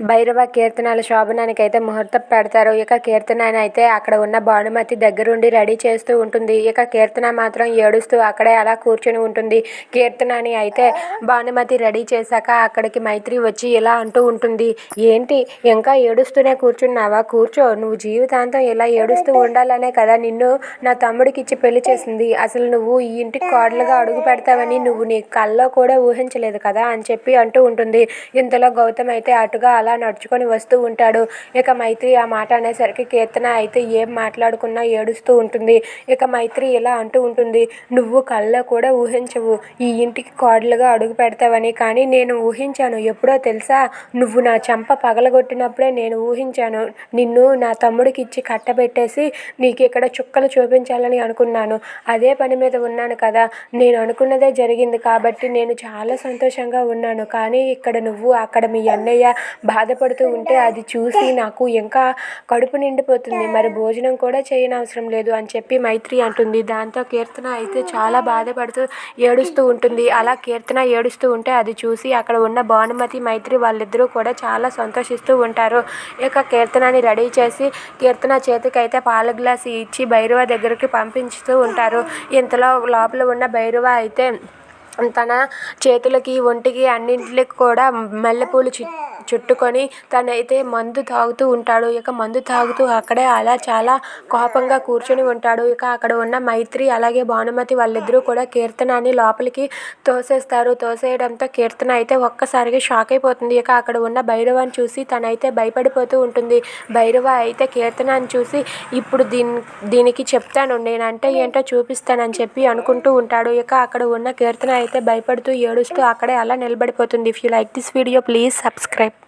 భైరవ కీర్తనల శోభనానికి అయితే ముహూర్తం పెడతారు. ఇక కీర్తన అయితే అక్కడ ఉన్న భానుమతి దగ్గరుండి రెడీ చేస్తూ ఉంటుంది. ఇక కీర్తన మాత్రం ఏడుస్తూ అక్కడే అలా కూర్చొని ఉంటుంది. కీర్తనని అయితే భానుమతి రెడీ చేశాక అక్కడికి మైత్రి వచ్చి ఇలా అంటూ ఉంటుంది. ఏంటి ఇంకా ఏడుస్తూనే కూర్చున్నావా? కూర్చో నువ్వు జీవితాంతం ఇలా ఏడుస్తూ ఉండాలనే కదా నిన్ను నా తమ్ముడికి ఇచ్చి పెళ్ళి చేసింది. అసలు నువ్వు ఈ ఇంటికి కోడలుగా అడుగు పెడతావని నువ్వు నీ కల్లో కూడా ఊహించలేదు కదా అని చెప్పి అంటూ ఉంటుంది. ఇంతలో గౌతమ్ అయితే అటుగా అలా నడుచుకొని వస్తూ ఉంటాడు. ఇక మైత్రి ఆ మాట అనేసరికి కీర్తన అయితే ఏం మాట్లాడుకున్నా ఏడుస్తూ ఉంటుంది. ఇక మైత్రి ఇలా అంటూ ఉంటుంది నువ్వు కళ్ళలో కూడా ఊహించవు. ఈ ఇంటికి కోడలుగా అడుగు పెడతావని. కానీ నేను ఊహించాను. ఎప్పుడో తెలుసా? నువ్వు నా చెంప పగలగొట్టినప్పుడే నేను ఊహించాను. నిన్ను నా తమ్ముడికి ఇచ్చి కట్టబెట్టేసి నీకు ఇక్కడ చుక్కలు చూపించాలని అనుకున్నాను. అదే పని మీద ఉన్నాను కదా. నేను అనుకున్నదే జరిగింది కాబట్టి నేను చాలా సంతోషంగా ఉన్నాను. కానీ ఇక్కడ నువ్వు అక్కడ మీ అన్నయ్య బాధపడుతూ ఉంటే అది చూసి నాకు ఇంకా కడుపు నిండిపోతుంది. మరి భోజనం కూడా చేయనవసరం లేదు అని చెప్పి మైత్రి అంటుంది. దాంతో కీర్తన అయితే చాలా బాధపడుతూ ఏడుస్తూ ఉంటుంది. అలా కీర్తన ఏడుస్తూ ఉంటే అది చూసి అక్కడ ఉన్న భానుమతి మైత్రి వాళ్ళిద్దరూ కూడా చాలా సంతోషిస్తూ ఉంటారు. ఇక కీర్తనని రెడీ చేసి కీర్తన చేతికి అయితే పాల గ్లాస్ ఇచ్చి భైరవ దగ్గరికి పంపించుతూ ఉంటారు. ఇంతలో లోపల ఉన్న భైరవ అయితే తన చేతులకి ఒంటికి అన్నింటికి కూడా మల్లెపూలు చి చుట్టుకొని తనైతే మందు తాగుతూ ఉంటాడు. ఇక మందు తాగుతూ అక్కడే అలా చాలా కోపంగా కూర్చొని ఉంటాడు. ఇక అక్కడ ఉన్న మైత్రి అలాగే భానుమతి వాళ్ళిద్దరూ కూడా కీర్తనాన్ని లోపలికి తోసేస్తారు. తోసేయడంతో కీర్తన అయితే ఒక్కసారిగా షాక్ అయిపోతుంది. ఇక అక్కడ ఉన్న భైరవాన్ని చూసి తనైతే భయపడిపోతూ ఉంటుంది. భైరవ అయితే కీర్తనాన్ని చూసి ఇప్పుడు దీని దీనికి చెప్తాను. నేనంటే ఏంటో చూపిస్తానని చెప్పి అనుకుంటూ ఉంటాడు. ఇక అక్కడ ఉన్న కీర్తన అయితే భయపడుతూ ఏడుస్తూ అక్కడే అలా నిలబడిపోతుంది. If you like this video please subscribe